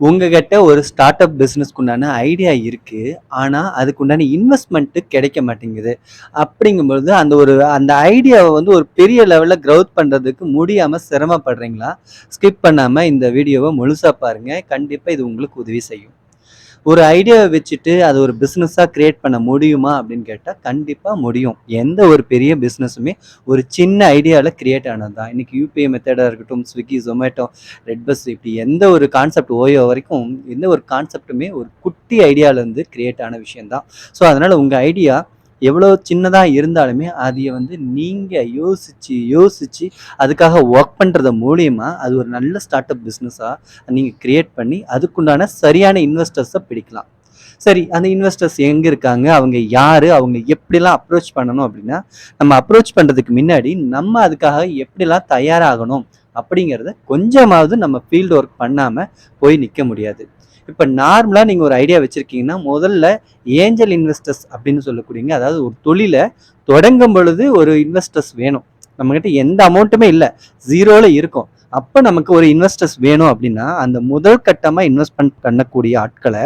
உங்ககிட்ட ஒரு start up பிஸ்னஸ்க்கு உண்டான ஐடியா இருக்குது ஆனால் அதுக்குண்டான இன்வெஸ்ட்மெண்ட்டு கிடைக்க மாட்டேங்குது. அப்படிங்கும்பொழுது, அந்த ஒரு அந்த ஐடியாவை வந்து ஒரு பெரிய லெவலில் க்ரௌத் பண்ணுறதுக்கு முடியாமல் சிரமப்படுறீங்களா? ஸ்கிப் பண்ணாமல் இந்த வீடியோவை முழுசாக பாருங்கள் கண்டிப்பாக இது உங்களுக்கு உதவி செய்யும். ஒரு ஐடியாவை வச்சுட்டு அதை ஒரு பிஸ்னஸாக கிரியேட் பண்ண முடியுமா? அப்படின்னு கேட்டால் கண்டிப்பாக முடியும். எந்த ஒரு பெரிய பிஸ்னஸுமே ஒரு சின்ன ஐடியாவில் கிரியேட் ஆனது தான். இன்றைக்கி யூபிஐ மெத்தடாக இருக்கட்டும், ஸ்விக்கி ஜொமேட்டோ ரெட் பஸ் இப்படி எந்த ஒரு கான்செப்ட் ஓயோ வரைக்கும் எந்த ஒரு கான்செப்ட்டுமே ஒரு குட்டி ஐடியாவிலேருந்து கிரியேட் ஆன விஷயம் தான். ஸோ, அதனால் உங்கள் ஐடியா எவ்வளோ சின்னதாக இருந்தாலுமே, அதையை வந்து நீங்கள் யோசித்து யோசித்து அதுக்காக ஒர்க் பண்ணுறது மூலியமாக அது ஒரு நல்ல ஸ்டார்ட் அப் பிஸ்னஸாக நீங்கள் க்ரியேட் பண்ணி, அதுக்குண்டான சரியான இன்வெஸ்டர்ஸை பிடிக்கலாம். சரி, அந்த இன்வெஸ்டர்ஸ் எங்கே இருக்காங்க? அவங்க யார் அவங்க எப்படிலாம் அப்ரோச் பண்ணணும்? அப்படின்னா, நம்ம அப்ரோச் பண்ணுறதுக்கு முன்னாடி, நம்ம அதுக்காக எப்படிலாம் தயாராகணும்? அப்படிங்கிறத கொஞ்சமாவது நம்ம ஃபீல்டு ஒர்க் பண்ணாமல் போய் நிற்க முடியாது. இப்போ நார்மலாக நீங்கள் ஒரு ஐடியா வச்சுருக்கீங்கன்னா முதல்ல ஏஞ்சல் இன்வெஸ்டர்ஸ் அப்படின்னு சொல்லக்கூடியங்க அதாவது ஒரு தொழிலை தொடங்கும் பொழுது ஒரு இன்வெஸ்டர்ஸ் வேணும். நம்மகிட்ட எந்த அமௌண்ட்டுமே இல்லை ஜீரோவில் இருக்கும் அப்போ நமக்கு ஒரு இன்வெஸ்டர்ஸ் வேணும் அப்படின்னா, அந்த முதல் கட்டமாக இன்வெஸ்ட்மெண்ட் பண்ணக்கூடிய ஆட்களை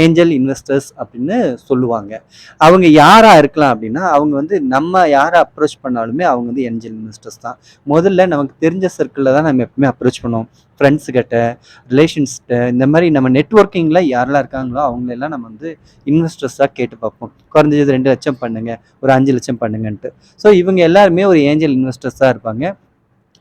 ஏஞ்சல் இன்வெஸ்டர்ஸ் அப்படின்னு சொல்லுவாங்க. அவங்க யாராக இருக்கலாம் அப்படின்னா, அவங்க வந்து நம்ம யாரை அப்ரோச் பண்ணாலுமே அவங்க வந்து ஏஞ்சல் இன்வெஸ்டர்ஸ் தான். முதல்ல நமக்கு தெரிஞ்ச சர்க்கிளில் தான் நம்ம எப்பவுமே அப்ரோச் பண்ணுவோம். ஃப்ரெண்ட்ஸுக்கிட்ட ரிலேஷன்ஸ்கிட்ட இந்த மாதிரி நம்ம நெட்ஒர்க்கிங்கில் யாரெல்லாம் இருக்காங்களோ, அவங்களெல்லாம் நம்ம வந்து இன்வெஸ்டர்ஸாக கேட்டு பார்ப்போம். குறைஞ்சது 2,00,000 பண்ணுங்க, ஒரு அஞ்சு லட்சம் பண்ணுங்கன்ட்டு. ஸோ, இவங்க எல்லாருமே ஒரு ஏஞ்சல் இன்வெஸ்டர்ஸாக இருப்பாங்க.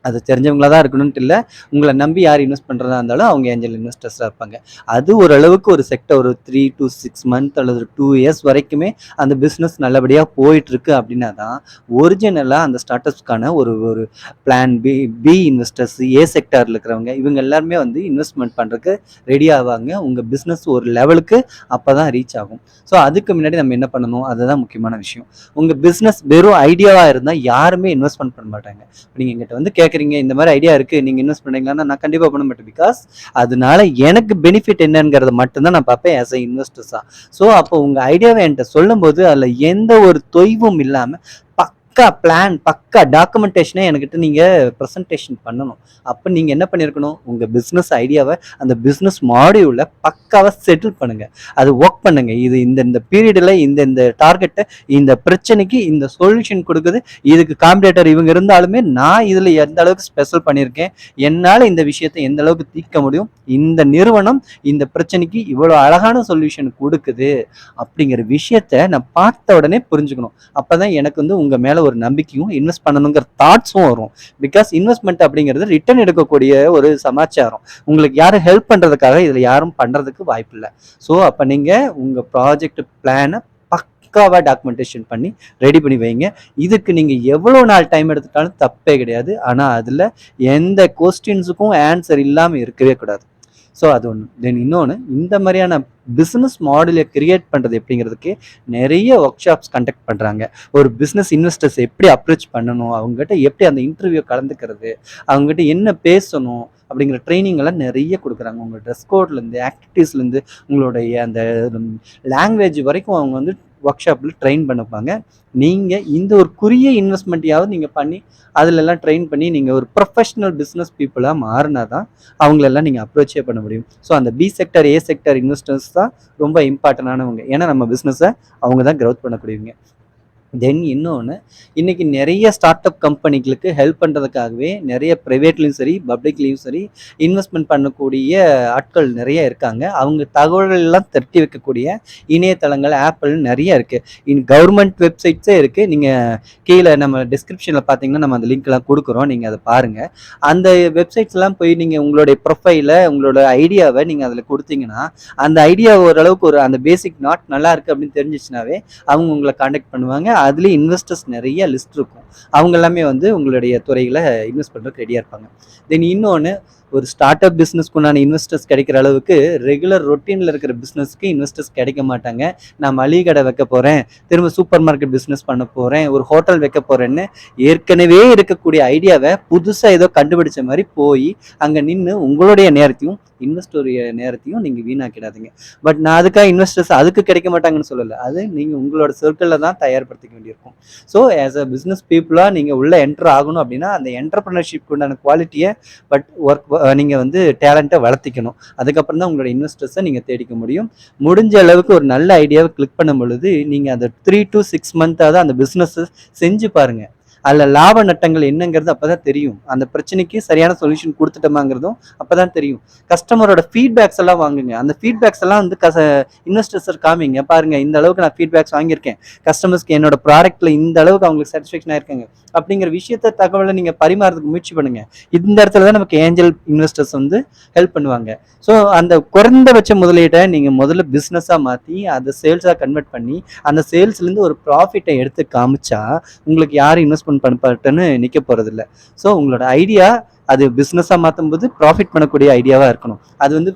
அது தெரிஞ்சவங்களா தான் இருக்கணுன்ட்டு இல்லை உங்களை நம்பி யார் இன்வெஸ்ட் பண்ணுறதா இருந்தாலும் அவங்க ஏஞ்சல் இன்வெஸ்டர்ஸாக இருப்பாங்க. அது ஓரளவுக்கு ஒரு செக்டர் ஒரு 3-6 மந்த் அல்லது டூ இயர்ஸ் வரைக்குமே அந்த பிஸ்னஸ் நல்லபடியாக போயிட்டுருக்கு அப்படின்னா தான், ஒரிஜினலாக அந்த ஸ்டார்ட் அப்ஸ்க்கான ஒரு ஒரு plan B, B investors, A செக்டரில் இருக்கிறவங்க, இவங்க எல்லாருமே வந்து இன்வெஸ்ட்மெண்ட் பண்ணுறதுக்கு ரெடி ஆவாங்க. உங்கள் பிஸ்னஸ் ஒரு லெவலுக்கு அப்பதான் ரீச் ஆகும். ஸோ, அதுக்கு முன்னாடி நம்ம என்ன பண்ணணும்? அதுதான் முக்கியமான விஷயம். உங்கள் பிஸ்னஸ் வெறும் ஐடியாவாக இருந்தால் யாருமே இன்வெஸ்ட்மெண்ட் பண்ண மாட்டாங்க. நீங்கள் என்கிட்ட வந்து கே கேட்குறீங்க, இந்த மாதிரி ஐடியா இருக்கு. நீங்க இன்வெஸ்ட் பண்றீங்களான்னா, நான் கண்டிப்பா பண்ண மாட்டேன். பிகாஸ் அதனால எனக்கு பெனிஃபிட் என்னங்கிறத மட்டும் தான் நான் பார்ப்பேன் ஆஸ் அ இன்வெஸ்டர்ஸாக ஸோ, அப்போ உங்க ஐடியாவை என்கிட்ட சொல்லும்போது, அதுல எந்த ஒரு தொய்வும் இல்லாம பக்கா பிளான், பக்கா டாக்குமெண்டேஷனே என்கிட்ட நீங்கள் ப்ரெசன்டேஷன் பண்ணணும். அப்போ நீங்கள் என்ன பண்ணியிருக்கணும்? உங்கள் பிஸ்னஸ் ஐடியாவை அந்த பிஸ்னஸ் மாடியூலில் பக்காவை செட்டில் பண்ணுங்க. அது ஒர்க் பண்ணுங்கள் இது இந்த இந்த பீரியடில் இந்த இந்த டார்கெட்டை இந்த பிரச்சனைக்கு இந்த சொல்யூஷன் கொடுக்குது இதுக்கு காம்படேட்டர் இவங்க இருந்தாலுமே, நான் இதில் எந்த அளவுக்கு ஸ்பெஷல் பண்ணியிருக்கேன். என்னால் இந்த விஷயத்தை எந்த அளவுக்கு தீர்க்க முடியும். இந்த நிறுவனம் இந்த பிரச்சனைக்கு இவ்வளோ அழகான சொல்யூஷன் கொடுக்குது அப்படிங்கிற விஷயத்த நான் பார்த்த உடனே புரிஞ்சுக்கணும். அப்போ தான் எனக்கு வந்து உங்கள் மேலே ஒரு நம்பிக்கையும், இன்வெஸ்ட் பண்ணணுங்கிற தாட்ஸும் வரும். பிகாஸ் இன்வெஸ்ட்மெண்ட் அப்படிங்கிறது ரிட்டர்ன் எடுக்கக்கூடிய ஒரு சமாச்சாரம். உங்களுக்கு யாரும் ஹெல்ப் பண்ணுறதுக்காக இதில் யாரும் பண்ணுறதுக்கு வாய்ப்பு இல்லை ஸோ, அப்போ நீங்கள் உங்கள் ப்ராஜெக்ட் பிளானை பக்காவாக டாக்குமெண்டேஷன் பண்ணி ரெடி பண்ணி வைங்க. இதுக்கு நீங்கள் எவ்வளோ நாள் டைம் எடுத்துட்டாலும் தப்பே கிடையாது. ஆனால் அதில் எந்த கொஸ்டின்ஸுக்கும் ஆன்சர் இல்லாமல் இருக்கவே கூடாது. ஸோ, அது ஒன்று தென் இன்னொன்று இந்த மாதிரியான பிஸ்னஸ் மாடலை கிரியேட் பண்ணுறது எப்படிங்கிறதுக்கு நிறைய ஒர்க் ஷாப்ஸ் கண்டக்ட் பண்ணுறாங்க ஒரு பிஸ்னஸ் இன்வெஸ்டர்ஸ் எப்படி அப்ரோச் பண்ணணும்? அவங்ககிட்ட எப்படி அந்த இன்டர்வியூ கலந்துக்கிறது? அவங்ககிட்ட என்ன பேசணும்? அப்படிங்கிற ட்ரெய்னிங் எல்லாம் கொடுக்குறாங்க உங்கள் ட்ரெஸ் கோட்லேருந்து, ஆக்டிவிட்டீஸ்லேருந்து, உங்களுடைய அந்த லாங்குவேஜ் வரைக்கும் அவங்க வந்து ஒர்க் ஷாப்பில் ட்ரெயின் பண்ணுவாங்க. நீங்கள் இந்த ஒரு குறுகிய இன்வெஸ்ட்மெண்ட்டையாவது நீங்கள் பண்ணி, அதுலலாம் ட்ரெயின் பண்ணி நீங்கள் ஒரு ப்ரொஃபஷனல் பிஸ்னஸ் பீப்புளாக மாறினா தான், அவங்களெல்லாம் நீங்கள் அப்ரோச்சே பண்ண முடியும். ஸோ, அந்த B sector, A sector investors தான் ரொம்ப இம்பார்ட்டண்டானவங்க ஏன்னா, நம்ம பிஸ்னஸை அவங்க தான் க்ரௌத் பண்ணக்கூடியவங்க. தென் இன்னொன்று இன்னைக்கு நிறைய ஸ்டார்ட் அப் கம்பெனிகளுக்கு ஹெல்ப் பண்ணுறதுக்காகவே நிறைய ப்ரைவேட்லேயும் சரி, பப்ளிக்லேயும் சரி, இன்வெஸ்ட்மெண்ட் பண்ணக்கூடிய ஆட்கள் நிறைய இருக்காங்க. அவங்க தகவல்கள் எல்லாம் திரட்டி வைக்கக்கூடிய இணையதளங்கள், ஆப்பிள் நிறைய இருக்குது இன் கவர்மெண்ட் வெப்சைட்ஸே இருக்குது நீங்கள் கீழே நம்ம டிஸ்கிரிப்ஷனில் பார்த்தீங்கன்னா, நம்ம அந்த லிங்க்லாம் கொடுக்குறோம் நீங்கள் அதை பாருங்கள் அந்த வெப்சைட்ஸ்லாம் போய் நீங்கள் உங்களுடைய ப்ரொஃபைலை உங்களோட ஐடியாவை நீங்கள் அதில் கொடுத்தீங்கன்னா அந்த ஐடியா ஓரளவுக்கு ஒரு அந்த பேசிக் நாட் நல்லா இருக்குது அப்படின்னு தெரிஞ்சிச்சுனாவே அவங்க உங்களை காண்டாக்ட் பண்ணுவாங்க. அதுலேயே இன்வெஸ்டர்ஸ் நிறைய லிஸ்ட் இருக்கும். அவங்க எல்லாமே வந்து உங்களுடைய துறைகளை இன்வெஸ்ட் பண்ணுறதுக்கு ரெடியாக இருப்பாங்க. தென் இன்னொன்று ஒரு ஸ்டார்ட் அப் பிஸ்னஸ்க்குண்டான இன்வெஸ்டர்ஸ் கிடைக்கிற அளவுக்கு ரெகுலர் ரொட்டீனில் இருக்கிற பிஸ்னஸ்க்கு இன்வெஸ்டர்ஸ் கிடைக்க மாட்டாங்க. நான் மளிகை கடை வைக்க போகிறேன் திரும்ப சூப்பர் மார்க்கெட் பிஸ்னஸ் பண்ண போகிறேன் ஒரு ஹோட்டல் வைக்க போகிறேன்னு ஏற்கனவே இருக்கக்கூடிய ஐடியாவை புதுசாக ஏதோ கண்டுபிடிச்ச மாதிரி போய் அங்கே நின்று உங்களுடைய நேரத்தையும், இன்வெஸ்டருடைய நேரத்தையும் நீங்கள் வீணாக்கிடாதீங்க. பட் நான் அதுக்காக இன்வெஸ்டர்ஸ் அதுக்கு கிடைக்க மாட்டாங்கன்னு சொல்லலை அது நீங்கள் உங்களோட சர்க்கிளில் தான் தயார்படுத்திக்க வேண்டியிருக்கும். ஸோ, ஆஸ் அ பிஸ்னஸ் பீப்புளாக நீங்கள் உள்ளே என்டர் ஆகணும் அப்படின்னா, அந்த என்டர்பிரினர்ஷிப்க்கு உண்டான குவாலிட்டியை பட் ஒர்க் நீங்கள் வந்து டேலண்ட்டை வளர்த்திக்கணும். அதுக்கப்புறம் தான் உங்களோட இன்வெஸ்டர்ஸை நீங்கள் தேடிக்க முடியும். முடிஞ்ச அளவுக்கு ஒரு நல்ல ஐடியாவை கிளிக் பண்ணும் பொழுது நீங்கள் அந்த த்ரீ டு சிக்ஸ் மந்த்தாவது அந்த பிஸ்னஸை செஞ்சு பாருங்கள் அதில் லாப நட்டங்கள் என்னங்கிறது அப்பதான் தெரியும். அந்த பிரச்சனைக்கு சரியான சொல்யூஷன் கொடுத்துட்டோமாங்கிறதும் அப்பதான் தெரியும். கஸ்டமரோட ஃபீட்பேக்ஸ் எல்லாம் வாங்குங்க. அந்த ஃபீட்பேக்ஸ் எல்லாம் வந்து கச இன்வெஸ்டர்ஸ் காமிங்க. பாருங்க இந்த அளவுக்கு நான் ஃபீட்பேக்ஸ் வாங்கியிருக்கேன். கஸ்டமர்ஸ்க்கு என்னோட ப்ராடக்ட்ல இந்த அளவுக்கு அவங்களுக்கு சாட்டிஸ்ஃபேக்ஷன் ஆயிருக்காங்க. அப்படிங்கிற விஷயத்த தகவலை நீங்கள் பரிமாறதுக்கு முயற்சி பண்ணுங்க. இந்த இடத்துல தான் நமக்கு ஏஞ்சல் இன்வெஸ்டர்ஸ் வந்து ஹெல்ப் பண்ணுவாங்க. ஸோ அந்த குறைந்தபட்ச முதலீட்டை நீங்கள் முதல்ல பிஸ்னஸாக மாற்றி அதை சேல்ஸாக கன்வெர்ட் பண்ணி அந்த சேல்ஸ்லேருந்து ஒரு ப்ராஃபிட்டை எடுத்து காமிச்சா உங்களுக்கு யாரும் இன்வெஸ்ட்மெண்ட் பண்ணப்பட்டுன்னு நிற்க போகிறதில்ல ஸோ உங்களோட ஐடியா அது பிஸ்னஸாக மாற்றும் போது ப்ராஃபிட் பண்ணக்கூடிய ஐடியாவாக இருக்கணும். அது வந்து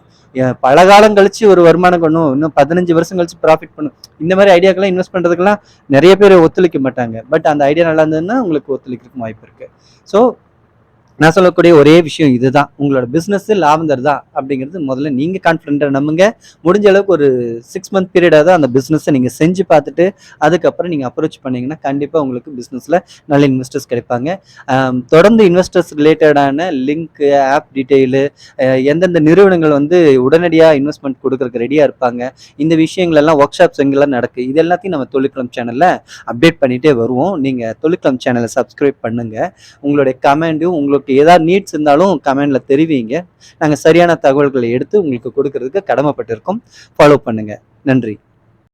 பல காலம் கழிச்சு ஒரு வருமானம் பண்ணும் இன்னும் பதினஞ்சு வருஷம் கழிச்சு ப்ராஃபிட் பண்ணும். இந்த மாதிரி ஐடியாக்கெல்லாம் இன்வெஸ்ட் பண்ணுறதுக்கெல்லாம் நிறைய பேர் ஒத்துழைக்க மாட்டாங்க. பட் அந்த ஐடியா நல்லா இருந்ததுன்னா உங்களுக்கு ஒத்துழைக்கிறதுக்கு வாய்ப்பு இருக்குது ஸோ நான் சொல்லக்கூடிய ஒரே விஷயம் இதுதான். உங்களோட பிஸ்னஸ் லாபம் தருதா அப்படிங்கிறது முதல்ல நீங்க கான்ஃபிடென்ட்டா நம்புங்க. முடிஞ்ச அளவுக்கு ஒரு சிக்ஸ் மந்த் பீரியடாக தான் அந்த பிஸ்னஸை நீங்க செஞ்சு பார்த்துட்டு அதுக்கப்புறம் நீங்க அப்ரோச் பண்ணீங்கன்னா கண்டிப்பா உங்களுக்கு பிஸ்னஸ்ல நல்ல இன்வெஸ்டர்ஸ் கிடைப்பாங்க. தொடர்ந்து இன்வெஸ்டர்ஸ் ரிலேட்டடான லிங்க் ஆப் டீட்டெயிலு எந்தெந்த நிறுவனங்கள் வந்து உடனடியாக இன்வெஸ்ட்மெண்ட் கொடுக்கறதுக்கு ரெடியாக இருப்பாங்க. இந்த விஷயங்கள் எல்லாம் ஒர்க் ஷாப்ஸ் எங்கெல்லாம் நடக்கு இது எல்லாத்தையும் நம்ம தொழிற்களம் சேனலில் அப்டேட் பண்ணிகிட்டே வருவோம். நீங்கள் தொழிற்களம் சேனலை சப்ஸ்கிரைப் பண்ணுங்க. உங்களுடைய கமெண்டும் உங்களுக்கு ஏதாவது நீட்ஸ் இருந்தாலும் கமெண்டில் தெரிவிங்க. நாங்கள் சரியான தகவல்களை எடுத்து உங்களுக்கு கொடுக்கறதுக்கு கடமைப்பட்டிருக்கோம். ஃபாலோ பண்ணுங்கள் நன்றி.